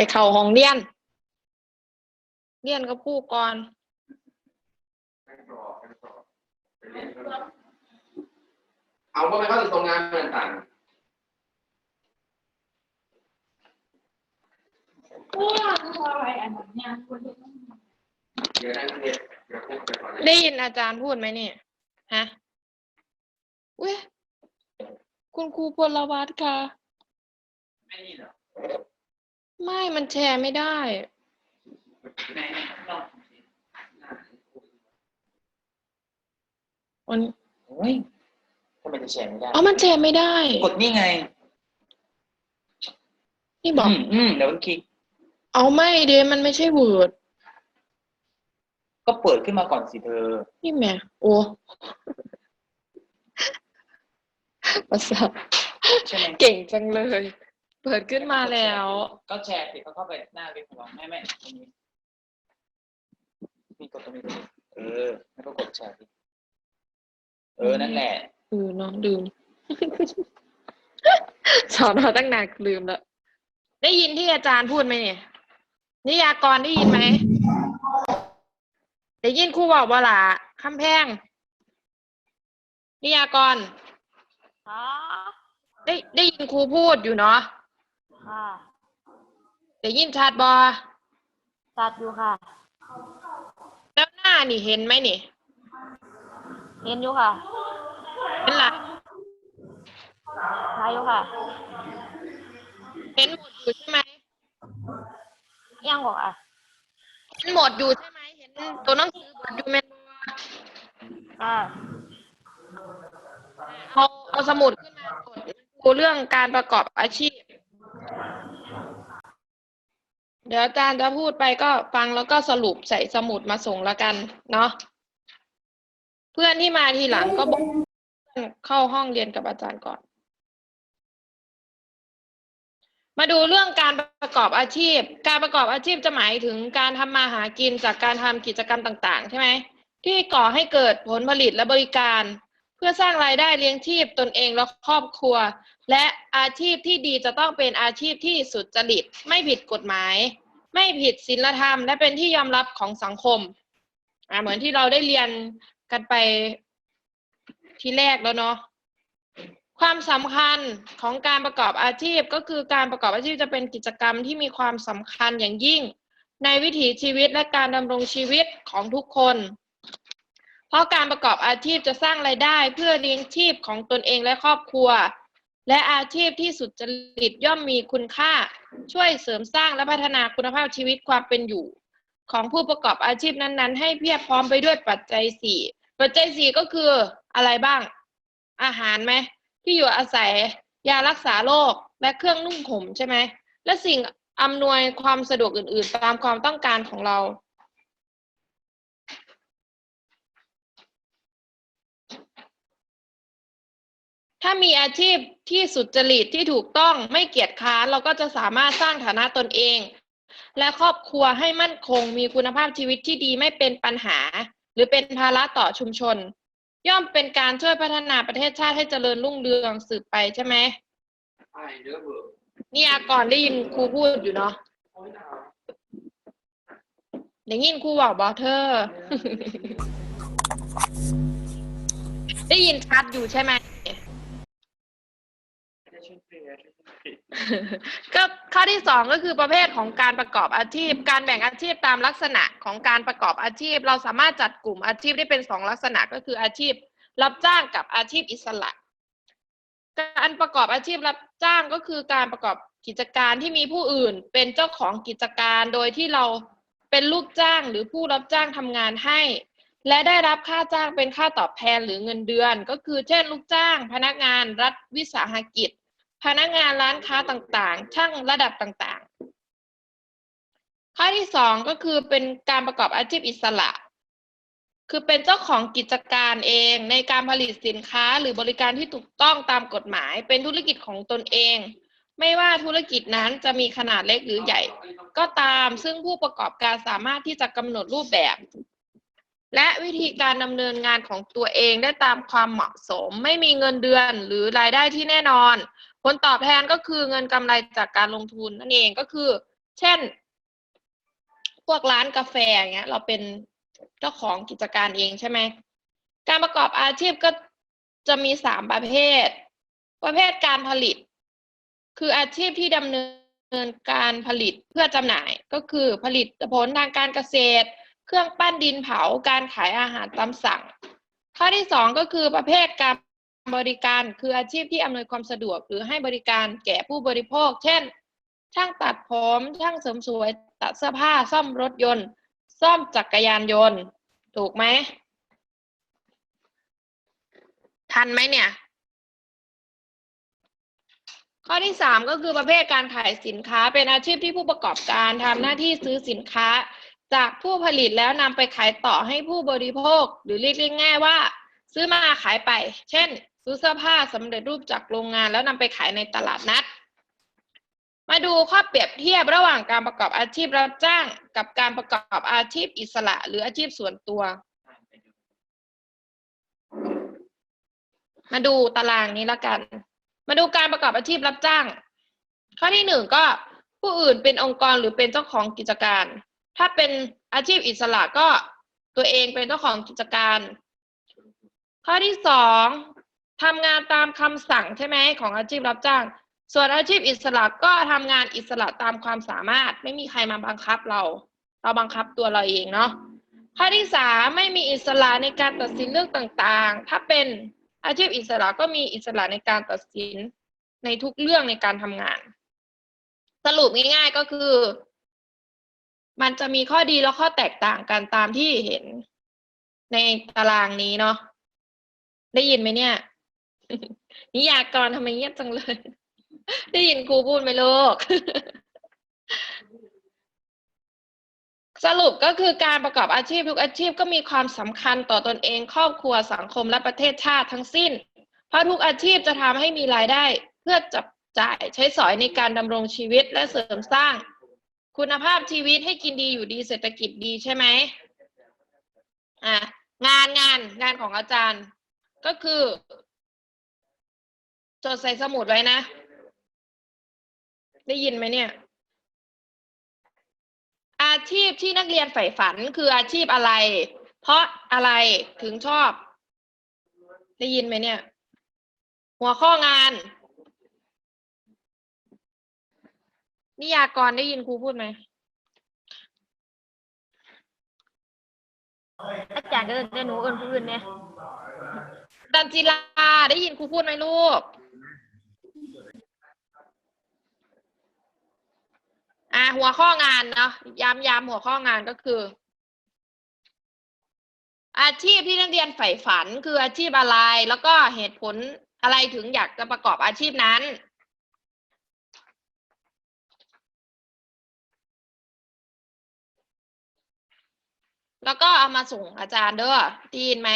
ไปเข่าห้องเรียนเรียนกับผู้ก่อนเอาก็ไม่เข้าถึงตรงงานต่างว่าอะไรอันนั้นเนี่ยคนที่ต้องๆเดี๋ยวนั่งเรียนเดี๋ยวพูดไปก่อนได้ยินอาจารย์พูดไหมเนี่ยฮะอุ้ยคุณครูพลวัตค่ะไม่นี่เหรอ ไม่มันแชร์ไม่ได้ไหนลองมันโอ้ยทำไมจะแชร์ไม่ได้อ๋อมันแชร์ไม่ได้ กดนี่ไงนี่บอก อืมอืมเดี๋ยวมันคลิกเอาไม่เดมันไม่ใช่เวิร์ดก็เปิดขึ้นมาก่อนสิเธอ นี่แหม่โอ้ประสาทใช่ไหม เก่งจังเลย เปิดขึ้นมาแล้ว ก็แชร์สิเขาเข้าไปหน้าเว็บของเราไม่ไม่ตรงนี้นี่กดตรงนี้ตรงนี้เออแล้วก็กดแชร์สิเออนั่นแหละเออเนาะลืม สอนมาตั้งนานลืมแล้วได้ยินที่อาจารย์พูดไหมเนี่ยนิยากรได้ยินไหมได้ยินครูบอกว่าล่ะคำแพงนิยากรค่ะได้ได้ยินครูพูดอยู่เนาะ ค่ะได้ยินชัดบอตัดอยู่ค่ะ แล้วหน้านี่เห็นไหมนี่เรียนอยู่ค่ะเห็นละทายอยู่ค่ะ เห็นหมดอยู่ใช่ไหมยังบอกอะเห็นหมดอยู่ใช่ไหมเห็นตัวหนังสือหมดอยู่แมนบออ่าเอาเอาสมุดขึ้นมาจดดูเรื่องการประกอบอาชีพ เดี๋ยวอาจารย์จะพูดไปก็ฟังแล้วก็สรุปใส่สมุดมาส่งแล้วกันเนาะเพื่อนที่มาทีหลังก็บอกเข้าห้องเรียนกับอาจารย์ก่อน มาดูเรื่องการประกอบอาชีพ การประกอบอาชีพจะหมายถึงการทำมาหากินจากการทำกิจกรรมต่าง ๆ ใช่ไหมที่ก่อให้เกิดผลผลิตและบริการ เพื่อสร้างรายได้เลี้ยงชีพตนเองและครอบครัว และอาชีพที่ดีจะต้องเป็นอาชีพที่สุจริต ไม่ผิดกฎหมาย ไม่ผิดศีลธรรม และเป็นที่ยอมรับของสังคมอ่าเหมือนที่เราได้เรียนกันไปที่แรกแล้วเนาะความสำคัญของการประกอบอาชีพก็คือการประกอบอาชีพจะเป็นกิจกรรมที่มีความสำคัญอย่างยิ่ง ในวิถีชีวิตและการดำรงชีวิตของทุกคน เพราะการประกอบอาชีพจะสร้างรายได้ เพื่อเลี้ยงชีพของตนเองและครอบครัว และอาชีพที่สุจริตย่อมมีคุณค่า ช่วยเสริมสร้างและพัฒนาคุณภาพชีวิตความเป็นอยู่ ของผู้ประกอบอาชีพนั้นๆ ให้เพียบพร้อมไปด้วยปัจจัยสี่ปัจจัยสี่ก็คืออะไรบ้าง อาหารไหมที่อยู่อาศัย ยารักษาโรคและเครื่องนุ่งห่มใช่ไหมและสิ่งอำนวยความสะดวกอื่น ๆ ตามความต้องการของเรา ถ้ามีอาชีพที่สุจริตที่ถูกต้องไม่เกียจค้านเราก็จะสามารถสร้างฐานะตนเอง และครอบครัวให้มั่นคงมีคุณภาพชีวิตที่ดีไม่เป็นปัญหา หรือเป็นภาระต่อชุมชน ย่อมเป็นการช่วยพัฒนาประเทศชาติให้เจริญรุ่งเรืองสืบไปใช่ไหมใช่เด้อเบอนี่อาก่อนได้ยินครูพูดอยู่เนาะได้ยินครูบอกบอเธอ ได้ยินชัดอยู่ใช่ไหม ก็ข้อที่สองก็คือประเภทของการประกอบอาชีพ การแบ่งอาชีพตามลักษณะของการประกอบอาชีพ เราสามารถจัดกลุ่มอาชีพได้เป็นสองลักษณะก็คืออาชีพ รับจ้างกับอาชีพอิสระ การประกอบอาชีพรับจ้างก็คือการประกอบกิจการที่มีผู้อื่นเป็นเจ้าของกิจการโดยที่เราเป็นลูกจ้างหรือผู้รับจ้างทำงานให้ และได้รับค่าจ้างเป็นค่าตอบแทนหรือเงินเดือน ก็คือเช่น ลูกจ้าง พนักงานรัฐวิสาหกิจ พนักงานร้านค้าต่างๆ ช่างระดับต่างๆ ข้อที่สองก็คือเป็นการประกอบอาชีพอิสระ คือเป็นเจ้าของกิจการเองในการผลิตสินค้าหรือบริการที่ถูกต้องตามกฎหมาย เป็นธุรกิจของตนเอง ไม่ว่าธุรกิจนั้นจะมีขนาดเล็กหรือใหญ่ ก็ตามซึ่งผู้ประกอบการสามารถที่จะกำหนดรูปแบบและวิธีการดำเนินงานของตัวเองได้ตามความเหมาะสม ไม่มีเงินเดือนหรือรายได้ที่แน่นอน ผลตอบแทนก็คือเงินกำไรจากการลงทุนนั่นเองก็คือ เช่น พวกร้านกาแฟอย่างเงี้ย เราเป็นเจ้าของกิจการเองใช่ไหมการประกอบอาชีพก็จะมีสามประเภท ประเภทการผลิต คืออาชีพที่ดำเนินการผลิตเพื่อจำหน่ายก็คือผลิตผลทางการเกษตร เครื่องปั้นดินเผาการขายอาหารตามสั่ง ข้อที่สองก็คือประเภทการ บริการคืออาชีพที่อำนวยความสะดวก หรือให้บริการแก่ผู้บริโภค เช่น ช่างตัดผมช่างเสริมสวย ตัดเสื้อผ้า ซ่อมรถยนต์ ซ่อมจักรยานยนต์ ถูกไหม ทันไหมเนี่ย ข้อที่สามก็คือประเภทการขายสินค้า เป็นอาชีพที่ผู้ประกอบการทำหน้าที่ซื้อสินค้า จากผู้ผลิตแล้วนำไปขายต่อให้ผู้บริโภค หรือเรียกง่ายๆว่า ซื้อมาขายไป เช่น ซื้อเสื้อผ้าสำเร็จรูปจากโรงงานแล้วนำไปขายในตลาดนัด มาดูข้อเปรียบเทียบระหว่างการประกอบอาชีพรับจ้าง กับการประกอบอาชีพอิสระ หรืออาชีพส่วนตัว มาดูตารางนี้ละกัน มาดูการประกอบอาชีพรับจ้าง ข้อที่หนึ่งก็ผู้อื่นเป็นองค์กรหรือเป็นเจ้าของกิจการ ถ้าเป็นอาชีพอิสระก็ตัวเองเป็นเจ้าของกิจการ ข้อที่สอง ทำงานตามคำสั่งใช่ไหมของอาชีพรับจ้าง ส่วนอาชีพอิสระก็ทำงานอิสระตามความสามารถ ไม่มีใครมาบังคับเรา เราบังคับตัวเราเองเนาะข้อที่สามไม่มีอิสระในการตัดสินเรื่องต่างๆ ถ้าเป็นอาชีพอิสระก็มีอิสระในการตัดสินในทุกเรื่องในการทำงาน สรุปง่ายๆก็คือ มันจะมีข้อดีและข้อแตกต่างกันตามที่เห็นในตารางนี้เนาะได้ยินไหมเนี่ย นิยากรทำไมเงียบจังเลย ได้ยินครูพูดไหมลูก สรุปก็คือการประกอบอาชีพทุกอาชีพก็มีความสำคัญต่อตอนเอง ครอบครัวสังคมและประเทศชาติทั้งสิ้น เพราะทุกอาชีพจะทำให้มีรายได้ เพื่อจับจ่ายใช้สอยในการดำรงชีวิตและเสริมสร้าง คุณภาพชีวิตให้กินดีอยู่ดีเศรษฐกิจดีใช่ไหมอะงานงานงานของอาจารย์ ก็คือ จดใส่สมุดไว้นะ ได้ยินไหมเนี่ย อาชีพที่นักเรียนใฝ่ฝันคืออาชีพอะไร เพราะอะไรถึงชอบ ได้ยินไหมเนี่ย หัวข้องาน นิยากรได้ยินครูพูดไหมอาจารย์เดินเดินหนูเอินผู้อื่นเนี่ยดันจิลาได้ยินครูพูดไหมลูก อะ หัวข้องานเนาะย้ำย้ำหัวข้องานก็คือ อาชีพที่นักเรียนใฝ่ฝันคืออาชีพอะไร แล้วก็เหตุผลอะไรถึงอยากจะประกอบอาชีพนั้นแล้วก็เอามาส่งอาจารย์เด้อได้ยินไหม